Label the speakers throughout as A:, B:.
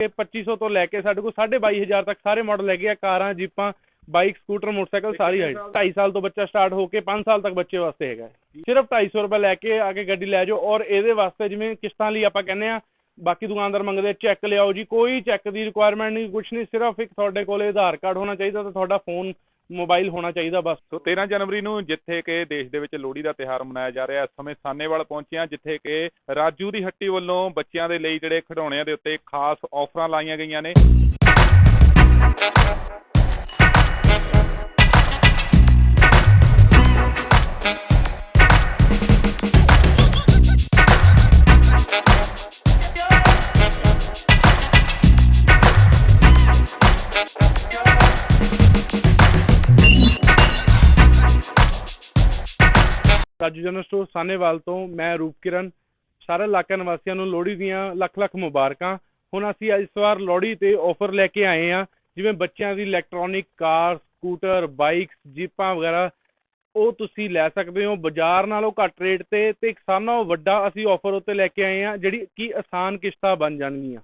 A: ਕਿ 2500 ਤੋਂ ਲੈ ਕੇ ਸਾਡੇ ਕੋਲ 22500 ਤੱਕ ਸਾਰੇ ਮਾਡਲ ਹੈਗੇ ਆ ਕਾਰਾਂ ਜੀਪਾਂ ਬਾਈਕ ਸਕੂਟਰ ਮੋਟਰਸਾਈਕਲ ਸਾਰੀ ਹਾਈਟ 2.5 ਸਾਲ ਤੋਂ ਬੱਚਾ ਸਟਾਰਟ ਹੋ ਕੇ 5 ਸਾਲ ਤੱਕ ਬੱਚੇ ਵਾਸਤੇ ਹੈਗਾ ਹੈ। ਸਿਰਫ 250 ਰੁਪਏ ਲੈ ਕੇ ਆ ਕੇ ਗੱਡੀ ਲੈ ਜਾਓ ਔਰ ਇਹਦੇ ਵਾਸਤੇ ਜਿਵੇਂ ਕਿਸ਼ਤਾਂ ਲਈ ਆਪਾਂ ਕਹਿੰਦੇ ਆ ਬਾਕੀ ਦੁਕਾਨਦਾਰ ਮੰਗਦੇ ਚੈੱਕ ਲਿਆਓ ਜੀ। ਕੋਈ ਚੈੱਕ ਦੀ ਰਿਕੁਆਇਰਮੈਂਟ ਨਹੀਂ ਕੁਝ ਨਹੀਂ ਸਿਰਫ ਇੱਕ ਤੁਹਾਡੇ ਕੋਲੇ ਆਧਾਰ ਕਾਰਡ ਹੋਣਾ ਚਾਹੀਦਾ ਤੇ ਤੁਹਾਡਾ ਫੋਨ ਮੋਬਾਈਲ ਹੋਣਾ ਚਾਹੀਦਾ ਬਸ।
B: ਸੋ 13 ਜਨਵਰੀ ਨੂੰ ਜਿੱਥੇ ਕਿ ਦੇਸ਼ ਦੇ ਵਿੱਚ ਲੋਹੜੀ ਦਾ ਤਿਹਾਰ ਮਨਾਇਆ ਜਾ ਰਿਹਾ, ਇਸ ਸਮੇਂ ਸਾਨੇਵਾਲ ਪਹੁੰਚਿਆ, ਜਿੱਥੇ ਕਿ ਰਾਜੂ ਦੀ ਹੱਟੀ ਵੱਲੋਂ ਬੱਚਿਆਂ ਦੇ ਲਈ ਜਿਹੜੇ ਖਿਡੌਣਿਆਂ ਦੇ ਉੱਤੇ ਖਾਸ ਆਫਰਾਂ ਲਾਈਆਂ ਗਈਆਂ ਨੇ।
A: ਰਾਜੂ ਜਨਰਲ ਸਟੋਰ ਸਾਨੇਵਾਲ ਤੋਂ ਮੈਂ ਰੂਪਕਿਰਨ। ਸਾਰੇ ਇਲਾਕਾ ਨਿਵਾਸੀਆਂ ਨੂੰ ਲੋਹੜੀ ਦੀਆਂ ਲੱਖ ਲੱਖ ਮੁਬਾਰਕਾਂ। ਹੁਣ ਅਸੀਂ ਇਸ ਵਾਰ ਲੋਹੜੀ ਤੇ ਆਫਰ ਲੈ ਕੇ ਆਏ ਆ ਜਿਵੇਂ ਬੱਚਿਆਂ ਦੀ ਇਲੈਕਟ੍ਰੋਨਿਕ ਕਾਰ ਸਕੂਟਰ ਬਾਈਕਸ ਜੀਪਾਂ ਵਗੈਰਾ, ਉਹ ਤੁਸੀਂ ਲੈ ਸਕਦੇ ਹੋ। ਬਾਜ਼ਾਰ ਨਾਲੋਂ ਘੱਟ ਰੇਟ ਤੇ ਤੇ ਇੱਕ ਨਾਲੋਂ ਵੱਡਾ ਅਸੀਂ ਆਫਰ ਉੱਤੇ ਲੈ ਕੇ ਆਏ ਆ ਜਿਹੜੀ ਕਿ ਆਸਾਨ ਕਿਸ਼ਤਾਂ ਬਣ ਜਾਣਗੀਆਂ।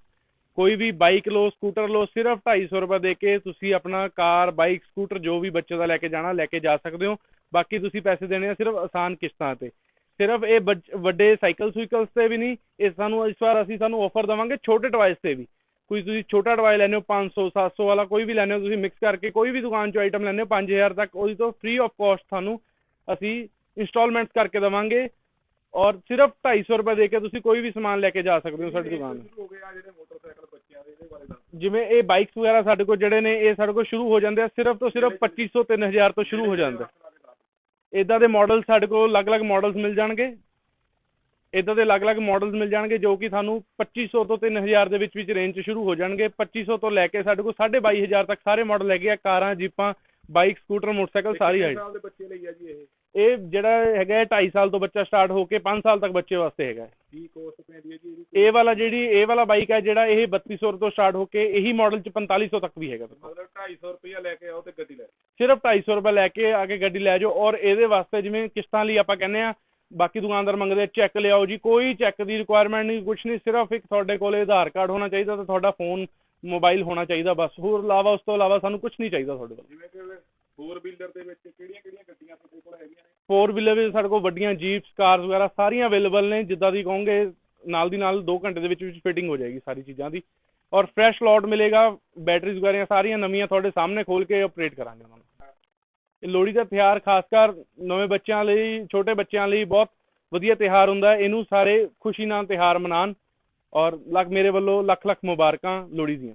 A: ਕੋਈ ਵੀ ਬਾਈਕ ਲਓ ਸਕੂਟਰ ਲਓ, ਸਿਰਫ 250 ਰੁਪਏ ਦੇ ਕੇ ਤੁਸੀਂ ਆਪਣਾ ਕਾਰ ਬਾਈਕ ਸਕੂਟਰ ਜੋ ਵੀ ਬੱਚੇ ਦਾ ਲੈ ਕੇ ਜਾਣਾ, ਲੈ ਕੇ ਜਾ ਸਕਦੇ ਹੋ। ਬਾਕੀ ਤੁਸੀਂ ਪੈਸੇ ਦੇਣੇ ਆ ਸਿਰਫ ਆਸਾਨ ਕਿਸ਼ਤਾਂ ਤੇ। ਸਿਰਫ ਇਹ ਵੱਡੇ ਸਾਈਕਲ ਸੁਈਕਲਸ ਤੇ ਵੀ ਨਹੀਂ, ਇਹ ਸਾਨੂੰ ਇਸ ਵਾਰ ਅਸੀਂ ਸਾਨੂੰ ਆਫਰ ਦਵਾਂਗੇ ਛੋਟੇ ਟਵਾਈਸ ਤੇ ਵੀ। ਕੋਈ ਤੁਸੀਂ ਛੋਟਾ ਟਵਾਈ ਲੈਣੇ ਹੋ 500 700 ਵਾਲਾ ਕੋਈ ਵੀ ਲੈਣੇ ਹੋ, ਤੁਸੀਂ ਮਿਕਸ ਕਰਕੇ ਕੋਈ ਵੀ ਦੁਕਾਨ ਚੋਂ ਆਈਟਮ ਲੈਣੇ ਹੋ 5000 ਤੱਕ, ਉਹਦੀ ਤੋਂ ਫ੍ਰੀ ਆਫ ਕਾਸਟ ਤੁਹਾਨੂੰ ਅਸੀਂ ਇੰਸਟਾਲਮੈਂਟਸ ਕਰਕੇ ਦਵਾਂਗੇ। ਔਰ ਸਿਰਫ 250 ਰੁਪਏ ਦੇ ਕੇ ਤੁਸੀਂ ਕੋਈ ਵੀ ਸਮਾਨ ਲੈ ਕੇ ਜਾ ਸਕਦੇ ਹੋ ਸਾਡੀ ਦੁਕਾਨ। ਤੋਂ ਜਿਵੇਂ ਇਹ ਬਾਈਕਸ ਵਗੈਰਾ ਸਾਡੇ ਕੋਲ ਜਿਹੜੇ ਨੇ, ਇਹ ਸਾਡੇ ਕੋਲ ਸ਼ੁਰੂ ਹੋ ਜਾਂਦੇ ਆ, ਸਿਰਫ ਤੋਂ ਸਿਰਫ 2500 3000 ਤੋਂ ਸ਼ੁਰੂ ਹੋ ਜਾਂਦਾ ਇਦਾਂ ਦੇ ਮਾਡਲ ਸਾਡੇ ਕੋਲ ਅਲੱਗ-ਅਲੱਗ ਮਾਡਲਸ ਮਿਲ ਜਾਣਗੇ। ਇਦਾਂ ਦੇ ਅਲੱਗ-ਅਲੱਗ ਮਾਡਲਸ ਮਿਲ ਜਾਣਗੇ ਜੋ ਕਿ ਤੁਹਾਨੂੰ 2500 ਤੋਂ 3000 ਦੇ ਵਿੱਚ ਵਿੱਚ ਰੇਂਜ 'ਚ ਸ਼ੁਰੂ ਹੋ ਜਾਣਗੇ। 2500 ਤੋਂ ਲੈ ਕੇ ਸਾਡੇ ਕੋਲ 22500 ਤੱਕ ਸਾਰੇ ਮਾਡਲ ਹੈਗੇ ਆ ਕਾਰਾਂ ਜੀਪਾਂ ਬਾਈਕ ਸਕੂਟਰ ਮੋਟਰਸਾਈਕਲ ਸਾਰੀ ਹਾਈਟ
B: ਸਾਲ ਦੇ ਬੱਚੇ ਲਈ ਆ ਜੀ ਇਹ?
A: ਇਹ ਜਿਹੜਾ ਹੈਗਾ 2.5 ਸਾਲ ਤੋਂ ਬੱਚਾ ਸਟਾਰਟ ਹੋ ਕੇ 5 ਸਾਲ ਤੱਕ ਬੱਚੇ ਵਾਸਤੇ ਹੈਗਾ।
B: ਕੀ ਕੋਸਟ ਪੈਂਦੀ ਹੈ ਜੀ ਇਹਦੀ?
A: ਇਹ ਵਾਲਾ ਜਿਹੜੀ ਇਹ ਵਾਲਾ ਬਾਈਕ ਹੈ ਜਿਹੜਾ ਇਹ 3200 ਤੋਂ ਸਟਾਰਟ ਹੋ ਕੇ ਇਹੀ ਮਾਡਲ 'ਚ 4500 ਤੱਕ ਵੀ ਹੈਗਾ।
B: ਮਤਲਬ 250 ਰੁਪਇਆ ਲੈ ਕੇ ਆਓ ਤੇ ਗੱਡੀ ਲੈ
A: ਸਿਰਫ 250 ਰੁਪਏ ਲੈ ਕੇ ਆ ਕੇ ਗੱਡੀ ਲੈ ਜਾਓ ਔਰ ਇਹਦੇ ਵਾਸਤੇ ਜਿਵੇਂ ਕਿਸ਼ਤਾਂ ਲਈ ਆਪਾਂ ਕਹਿੰਦੇ ਆ ਬਾਕੀ ਦੁਕਾਨਦਾਰ ਮੰਗਦੇ ਚੈੱਕ ਲਿਆਓ ਜੀ ਕੋਈ ਚੈੱਕ ਦੀ ਰਿਕੁਆਇਰਮੈਂਟ ਨਹੀਂ ਕੁਝ ਨਹੀਂ ਸਿਰਫ ਇੱਕ ਤੁਹਾਡੇ ਕੋਲੇ ਆਧਾਰ ਕਾਰਡ ਹੋਣਾ ਚਾਹੀਦਾ ਤੇ ਤੁਹਾਡਾ ਫੋਨ ਮੋਬਾਈਲ ਹੋਣਾ ਚਾਹੀਦਾ ਬਸ। ਹੋਰ ਇਲਾਵਾ ਉਸ ਤੋਂ ਇਲਾਵਾ ਸਾਨੂੰ ਕੁਝ ਨਹੀਂ ਚਾਹੀਦਾ ਤੁਹਾਡੇ ਕੋਲ।
B: ਜਿਵੇਂ ਕਿ ਫੋਰ ਵੀਲਰ ਦੇ ਵਿੱਚ ਕਿਹੜੀਆਂ ਕਿਹੜੀਆਂ ਗੱਡੀਆਂ ਤੁਹਾਡੇ ਕੋਲ ਹੈਗੀਆਂ ਨੇ?
A: ਫੋਰ ਵੀਲਰ ਵੀ ਸਾਡੇ ਕੋਲ ਵੱਡੀਆਂ ਜੀਪਸ ਕਾਰਸ ਵਗੈਰਾ ਸਾਰੀਆਂ ਅਵੇਲੇਬਲ ਨੇ, ਜਿੱਦਾਂ ਦੀ ਕਹੋਗੇ, ਨਾਲ ਦੀ ਨਾਲ 2 ਘੰਟੇ ਦੇ ਵਿੱਚ ਵਿੱਚ ਫਿਟਿੰਗ ਹੋ ਜਾਏਗੀ ਸਾਰੀ ਚੀਜ਼ਾਂ ਦੀ। ਔਰ ਫਰੈਸ਼ ਲੋਟ ਮਿਲੇਗਾ ਬੈਟਰੀਜ਼ ਵਗੈਰਾ ਸਾਰੀਆਂ ਨਵੀਆਂ ਤੁਹਾਡੇ ਸਾਹਮਣੇ ਖੋਲ ਕੇ ਆਪਰੇਟ ਕਰਾਂਗੇ ਉਹਨਾਂ ਨੂੰ। ਇਹ ਲੋਹੜੀ ਦਾ ਤਿਉਹਾਰ ਖਾਸ ਕਰ ਨਵੇਂ ਬੱਚਿਆਂ ਲਈ, ਛੋਟੇ ਬੱਚਿਆਂ ਲਈ ਬਹੁਤ ਵਧੀਆ ਤਿਉਹਾਰ ਹੁੰਦਾ ਹੈ। ਇਹਨੂੰ ਸਾਰੇ ਖੁਸ਼ੀ ਨਾਲ ਤਿਉਹਾਰ ਮਨਾਉਣ ਔਰ ਲੱਖ ਮੇਰੇ ਵੱਲੋਂ ਲੱਖ ਲੱਖ ਮੁਬਾਰਕਾਂ ਲੋਹੜੀ ਦੀਆਂ।